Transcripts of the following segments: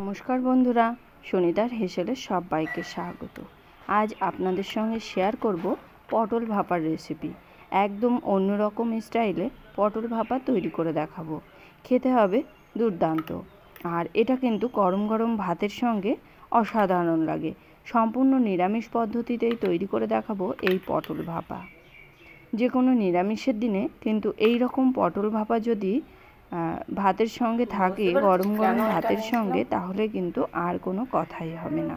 নমস্কার বন্ধুরা সুনিতার হেসেলে সবাইকে স্বাগত। আজ আপনাদের সঙ্গে শেয়ার করব পটল ভাপার রেসিপি একদম অন্যরকম স্টাইলে পটল ভাপা তৈরি করে দেখাবো। খেতে হবে দুর্দান্ত। আর এটা কিন্তু গরম গরম ভাতের সঙ্গে অসাধারণ লাগে। সম্পূর্ণ নিরামিষ পদ্ধতিতেই তৈরি করে দেখাবো এই পটল ভাপা। যে কোনো নিরামিষের দিনে কিন্তু এই রকম পটল ভাপা যদি ভাতের সঙ্গে থাকে গরম গরম ভাতের সঙ্গে তাহলে কিন্তু আর কোনো কথাই হবে না।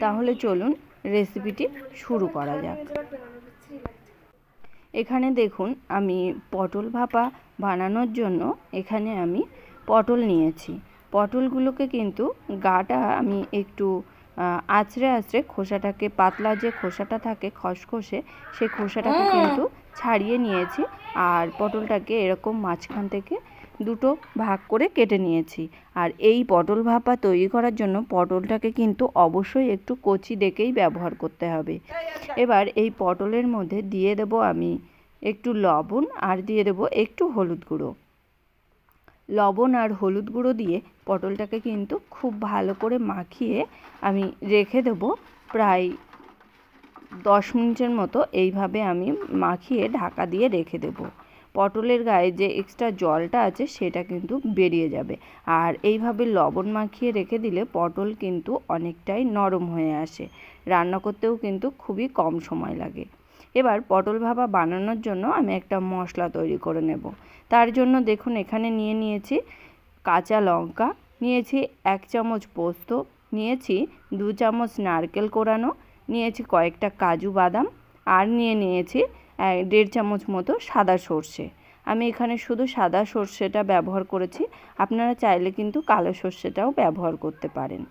তাহলে চলুন রেসিপিটি শুরু করা যাক। এখানে দেখুন আমি পটল ভাপা বানানোর জন্য এখানে আমি পটল নিয়েছি। পটলগুলোকে কিন্তু গাটা আমি একটু আঁচড়ে আঁচড়ে খোসাটাকে পাতলা যে খোসাটা থাকে খসখসে সেই খোসাটাকে কিন্তু ছাড়িয়ে নিয়েছি আর পটলটাকে এরকম মাঝখান থেকে দুটো ভাগ করে কেটে নিয়েছি। আর এই পটল ভাপা তৈরি করার জন্য পটলটাকে কিন্তু অবশ্যই একটু কচি দেখেই ব্যবহার করতে হবে। এবার এই পটলের মধ্যে দিয়ে দেব আমি একটু লবণ আর দিয়ে দেব একটু হলুদ গুঁড়ো। লবণ আর হলুদ গুঁড়ো দিয়ে পটলটাকে কিন্তু খুব ভালো করে মাখিয়ে আমি রেখে দেব প্রায় দশ মিনিটের মতো। এইভাবে আমি মাখিয়ে ঢাকা দিয়ে রেখে দেব। পটলের গায়ে যে এক্সট্রা জলটা আছে সেটা কিন্তু বেরিয়ে যাবে। আর এইভাবে লবণ মাখিয়ে রেখে দিলে পটল কিন্তু অনেকটাই নরম হয়ে আসে। রান্না করতেও কিন্তু খুবই কম সময় লাগে। এবার পটল ভাপা বানানোর জন্য আমি একটা মশলা তৈরি করে নেব। তার জন্য দেখুন এখানে নিয়ে নিয়েছি কাঁচা লঙ্কা, নিয়েছি এক চামচ পোস্ত, নিয়েছি দু চামচ নারকেল কোরানো, নিয়েছি কয়েকটা কাজু বাদাম আর নিয়ে নিয়েছি দেড় চামচ মতো সাদা সর্ষে। আমি এখানে শুধু সাদা সর্ষেটা ব্যবহার করেছি, আপনারা চাইলে কিন্তু কালো সর্ষেটাও ব্যবহার করতে পারেন।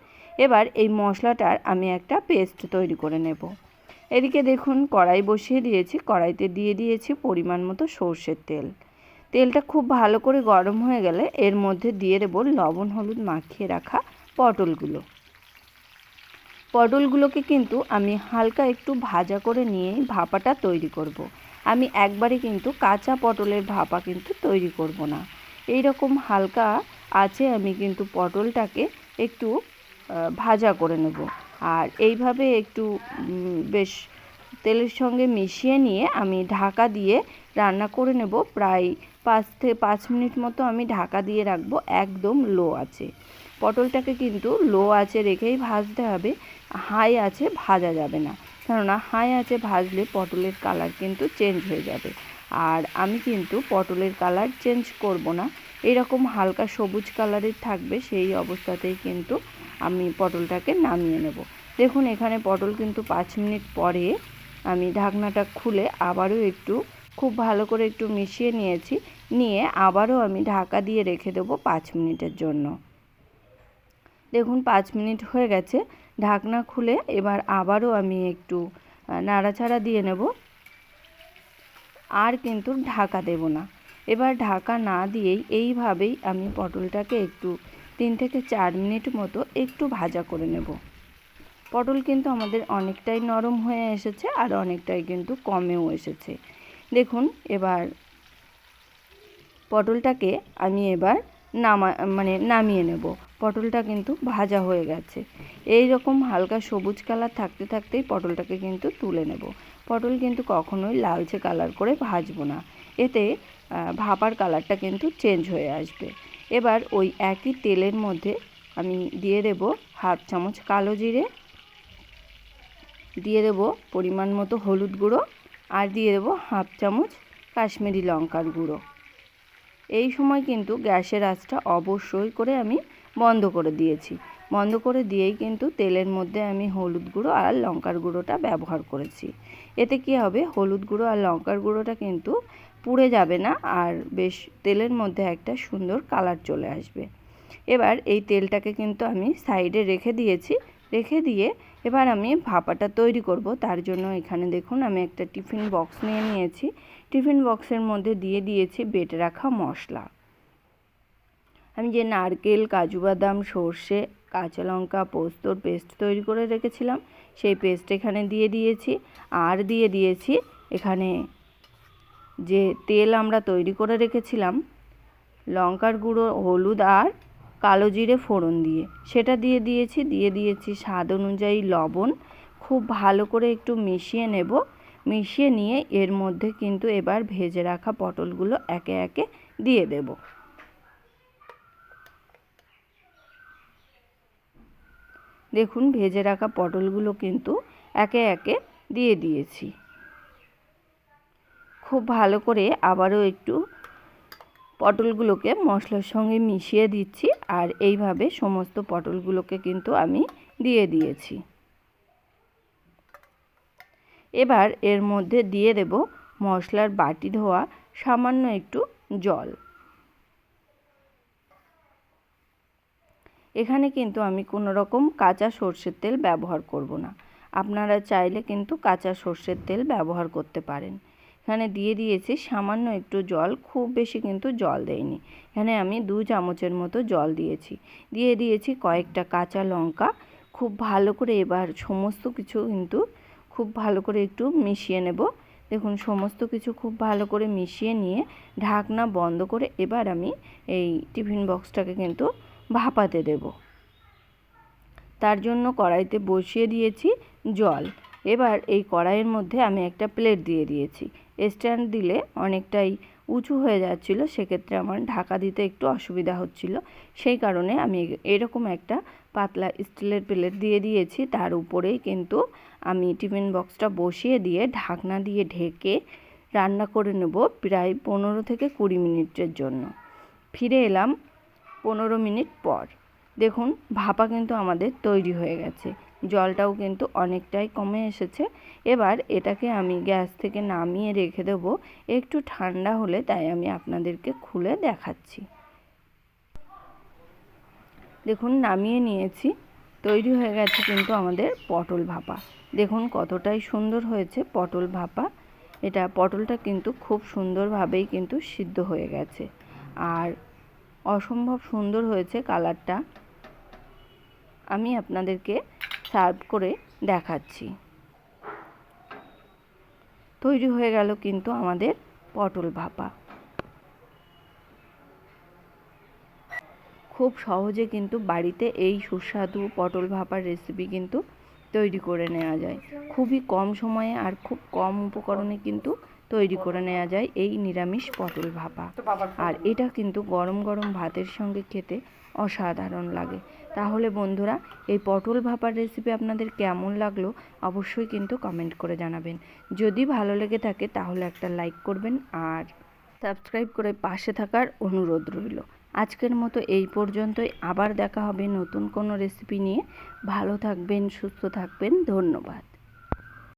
এবার এই মশলাটার আমি একটা পেস্ট তৈরি করে নেব। এদিকে দেখুন, কড়াই বসিয়ে দিয়েছি। কড়াইতে দিয়ে দিয়েছি পরিমাণ মতো সর্ষের তেল। তেলটা খুব ভালো করে গরম হয়ে গেলে এর মধ্যে দিয়ে দেবো লবণ, হলুদ মাখিয়ে রাখা পটলগুলো। পটলগুলোকে কিন্তু আমি হালকা একটু ভাজা করে নিয়েই ভাপাটা তৈরি করব। আমি একবারে কিন্তু কাঁচা পটলের ভাপা কিন্তু তৈরি করব না। এই রকম হালকা আছে, আমি কিন্তু পটলটাকে একটু ভাজা করে নেব। আর এইভাবে একটু বেশ তেলের সঙ্গে মিশিয়ে নিয়ে আমি ঢাকা দিয়ে রান্না করে নেব। প্রায় পাঁচ থেকে পাঁচ মিনিট মতো আমি ঢাকা দিয়ে রাখব, একদম লো আছে পটলটাকে কিন্তু লো আছে রেখেই ভাজতে হবে। হাই আছে ভাজা যাবে না। কেননা হাই আছে ভাজলে পটলের কালার কিন্তু চেঞ্জ হয়ে যাবে। আর আমি কিন্তু পটলের কালার চেঞ্জ করব না। এরকম হালকা সবুজ কালারের থাকবে, সেই অবস্থাতেই কিন্তু আমি পটলটাকে নামিয়ে নেব। দেখুন, এখানে পটল কিন্তু পাঁচ মিনিট পরে আমি ঢাকনাটা খুলে আবারও একটু খুব ভালো করে একটু মিশিয়ে নিয়েছি। নিয়ে আবারও আমি ঢাকা দিয়ে রেখে দেবো পাঁচ মিনিটের জন্য। দেখুন, পাঁচ মিনিট হয়ে গেছে। ঢাকনা খুলে এবার আবারও আমি একটু নাড়াচাড়া দিয়ে নেব। আর কিন্তু ঢাকা দেব না। এবার ঢাকা না দিয়েই এইভাবেই আমি পটলটাকে একটু তিন থেকে চার মিনিট মতো একটু ভাজা করে নেব। পটল কিন্তু আমাদের অনেকটাই নরম হয়ে এসেছে আর অনেকটাই কিন্তু কমেও এসেছে। দেখুন, এবার পটলটাকে আমি এবার নামা মানে নামিয়ে নেব। পটলটা কিন্তু ভাজা হয়ে গেছে। এই রকম হালকা সবুজ কালার থাকতে থাকতেই পটলটাকে কিন্তু তুলে নেব। পটল কিন্তু কখনোই লালচে কালার করে ভাজবো না। এতে ভাপার কালারটা কিন্তু চেঞ্জ হয়ে আসবে। এবার ওই একই তেলের মধ্যে আমি দিয়ে দেব হাফ চামচ কালো জিরে, দিয়ে দেব পরিমাণ মতো হলুদ গুঁড়ো আর দিয়ে দেবো হাফ চামচ কাশ্মীরি লঙ্কার গুঁড়ো। এই সময় কিন্তু গ্যাসের আঁচটা অবশ্যই করে আমি বন্ধ করে দিয়েছি। বন্ধ করে দিয়েই কিন্তু তেলের মধ্যে আমি হলুদ গুঁড়ো আর লঙ্কার গুঁড়োটা ব্যবহার করেছি। এতে কি হবে? হলুদ গুঁড়ো আর লঙ্কার গুঁড়োটা কিন্তু পুড়ে যাবে না আর বেশ তেলের মধ্যে একটা সুন্দর কালার চলে আসবে। এবার এই তেলটাকে কিন্তু আমি সাইডে রেখে দিয়েছি। রেখে দিয়ে এবার আমি ভাপাটা তৈরি করব। তার জন্য এখানে দেখুন আমি একটা টিফিন বক্স নিয়ে নিয়েছি। টিফিন বক্সের মধ্যে দিয়ে দিয়েছি বেটে রাখা মশলা। আমি যে নারকেল, কাজু বাদাম, সর্ষে, কাঁচা লঙ্কা, পোস্তর পেস্ট তৈরি করে রেখেছিলাম। সেই পেস্ট এখানে দিয়ে দিয়েছি। আর দিয়ে দিয়েছি এখানে যে তেল আমরা তৈরি করে রেখেছিলাম, লঙ্কার গুঁড়ো, হলুদ আর কালো জিরে ফোড়ন দিয়ে। সেটা দিয়ে দিয়েছি দিয়ে দিয়েছি স্বাদ অনুযায়ী লবণ। খুব ভালো করে একটু মিশিয়ে নেব। মিশিয়ে নিয়ে এর মধ্যে কিন্তু এবার ভেজে রাখা পটলগুলো একে একে দিয়ে দেব। দেখুন, ভেজে রাখা পটলগুলো কিন্তু একে একে দিয়ে দিয়েছি। খুব ভালো করে আবারও একটু পটলগুলোকে মশলার সঙ্গে মিশিয়ে দিচ্ছি আর এইভাবে সমস্ত পটলগুলোকে কিন্তু আমি দিয়ে দিয়েছি। এবার এর মধ্যে দিয়ে দেব মশলার বাটি ধোয়া সামান্য একটু জল। এখানে কিন্তু আমি কোনো রকম কাঁচা সর্ষের তেল ব্যবহার করব না। আপনারা চাইলে কিন্তু কাঁচা সর্ষের তেল ব্যবহার করতে পারেন। এখানে দিয়ে দিয়েছি সামান্য একটু জল, খুব বেশি কিন্তু জল দেয়নি এখানে আমি দু চামচের মতো জল দিয়েছি। দিয়ে দিয়েছি কয়েকটা কাঁচা লঙ্কা, খুব ভালো করে এবার সমস্ত কিছু কিন্তু খুব ভালো করে একটু মিশিয়ে নেব। দেখুন, সমস্ত কিছু খুব ভালো করে মিশিয়ে নিয়ে ঢাকনা বন্ধ করে এবার আমি এই টিফিন বক্সটাকে কিন্তু ভাপাতে দেব। তার জন্য কড়াইতে বসিয়ে দিয়েছি জল। এবার এই কড়াইয়ের মধ্যে আমি একটা প্লেট দিয়ে দিয়েছি। স্ট্যান্ড দিলে অনেকটাই উঁচু হয়ে যাচ্ছিল, সেক্ষেত্রে আমার ঢাকা দিতে একটু অসুবিধা হচ্ছিল। সেই কারণে আমি এরকম একটা পাতলা স্টিলের প্লেট দিয়ে দিয়েছি। তার উপরেই কিন্তু আমি টিফিন বক্সটা বসিয়ে দিয়ে ঢাকনা দিয়ে ঢেকে রান্না করে নেব প্রায় পনেরো থেকে কুড়ি মিনিটের জন্য। ফিরে এলাম পনেরো মিনিট পর। দেখুন, ভাপা কিন্তু আমাদের তৈরি হয়ে গেছে। জলটাও কিন্তু অনেকটাই কমে এসেছে। এবার এটাকে আমি গ্যাস থেকে নামিয়ে রেখে দেবো। একটু ঠান্ডা হলে তাই আমি আপনাদেরকে খুলে দেখাচ্ছি। দেখুন, নামিয়ে নিয়েছি। তৈরি হয়ে গেছে কিন্তু আমাদের পটল ভাপা। দেখুন, কতটাই সুন্দর হয়েছে পটল ভাপা। এটা পটলটা কিন্তু খুব সুন্দরভাবেই কিন্তু সিদ্ধ হয়ে গেছে। আর অসম্ভব সুন্দর হয়েছে কালারটা। আমি আপনাদেরকে সার্ভ করে দেখাচ্ছি। তৈরি হয়ে গেল কিন্তু আমাদের পটল ভাপা। খুব সহজে কিন্তু বাড়িতে এই সুস্বাদু পটল ভাপার রেসিপি কিন্তু তৈরি করে নেওয়া যায়। খুবই কম সময়ে আর খুব কম উপকরণে কিন্তু তৈরি করে নেওয়া যায় এই নিরামিষ পটল ভাপা। আর এটা কিন্তু গরম গরম ভাতের সঙ্গে খেতে অসাধারণ লাগে। তাহলে বন্ধুরা, এই পটল ভাপার রেসিপি আপনাদের কেমন লাগল অবশ্যই কিন্তু কমেন্ট করে জানাবেন। যদি ভালো লেগে থাকে তাহলে একটা লাইক করবেন আর সাবস্ক্রাইব করে পাশে থাকার অনুরোধ রইল। আজকের মতো এই পর্যন্তই, আবার দেখা হবে নতুন কোনো রেসিপি নিয়ে। ভালো থাকবেন, সুস্থ থাকবেন, ধন্যবাদ।